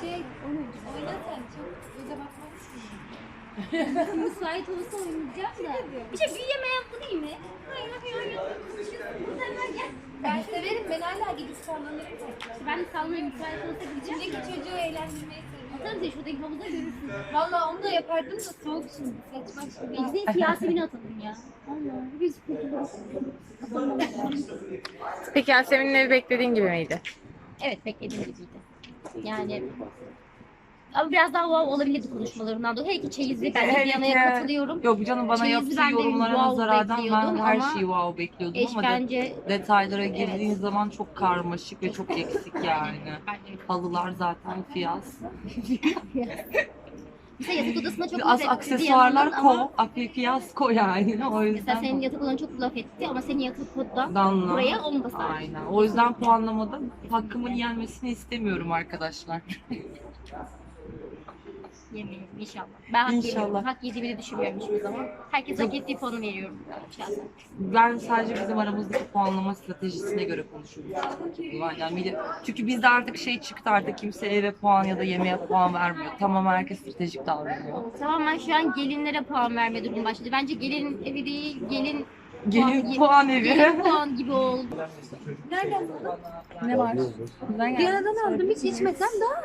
Şey, oyna sen. Çok göze bakmazsın. Müsait olursa oynayacağım da. Bir şey büyüyemeyen bu değil mi? Hayır hayır hayır. Sen gel. Ben severim. Ben hala gidip sallanırım. Ben de salmaya müsait olsa gideceğim. İçindeki çocuğu eğlendirmeyi seviyorum. Atarım seni şuradaki havuza görürsün. Valla onu da yapardım da soğuk şimdi. Saçma şimdi. Biz de Yasemin'i atalım ya. Allah biz kurtuluruz. Peki Yasemin'in evi beklediğin gibi miydi? Evet beklediğim gibiydi. Yani ama biraz daha wow olabilirdi konuşmalarından dolayı. Her iki çeyizli ben Her Diyana'ya iki- katılıyorum. Yok canım bana Çeyizli yaptığı ben de yorumlara wow ben bekliyordum her ama şeyi wow bekliyordum Eş ama de- bence detaylara girdiğin zaman çok karmaşık ve çok eksik yani. bence Halılar zaten fiyaz. Mesela yatak odasına çok Az laf etti aksesuarlar ama ko, afi fiyaz ko yani. O mesela yüzden senin yatak odan çok laf etti ama senin yatak odan Danla. buraya onu da sar. Aynen. O yüzden puanlamada hakkımın yenmesini istemiyorum arkadaşlar. Yemeyelim inşallah. Ben hak İnşallah. veriyorum. Hak yediğimi de düşünmüyorum hiçbir zaman. Herkes hak ettiği puanı veriyorum. şahsen. Ben sadece bizim aramızdaki puanlama stratejisine göre konuşuyorum. Yani bir de- çünkü bizde artık şey çıktı artık kimse eve puan ya da yemeğe puan vermiyor. Tamam herkes stratejik davranıyor. Tamamen şu an gelinlere puan verme durumu başladı. Bence gelin evi değil, gelin Gelin puan evi. puan gibi oldu. Ne var? Diyana'dan aldım. Hiç içmesem daha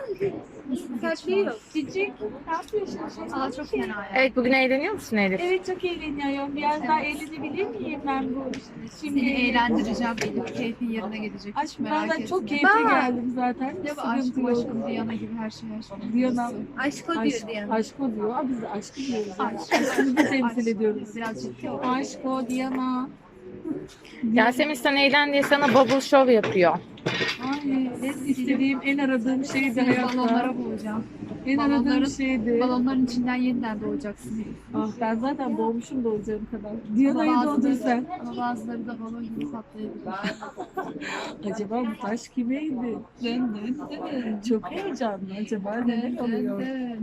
kalpli yok. Cicik. Ne yapıyorsun? Aa çok fena ya. Evet bugün eğleniyor musun Elif? Evet çok eğleniyorum. Biraz daha eğlenebilir miyim ben bu şimdi Seni eğlendireceğim benim. Keyfin yerine gelecek. Aşkım merak ben etme. çok keyifli geldim zaten. Ne bu Sıkıntı aşkım yok. aşkım Diana gibi her şey aşkım. Diana. Aşk o diyor Aşk, Diana. aşk o diyor. Aa, biz de aşkı diyoruz. Aşk. Aşkımızı temsil Aşk. ediyoruz. Biraz ciddi ol. Aşk o Yasemin sen eğlen diye sana bubble show yapıyor. Ay, en istediğim, en aradığım şeydi Seni hayatta. balonlara boğacağım. En aradığım şeydi. Balonların içinden yeniden doğacaksın. Ah, ben zaten doğmuşum doğacağım kadar. Diana'yı Ama doğdur bazıları- sen. Ama bazıları da balon gibi patlayabilir. Acaba bu taş kimeydi? Çok heyecanlı. Acaba ne oluyor? Evet.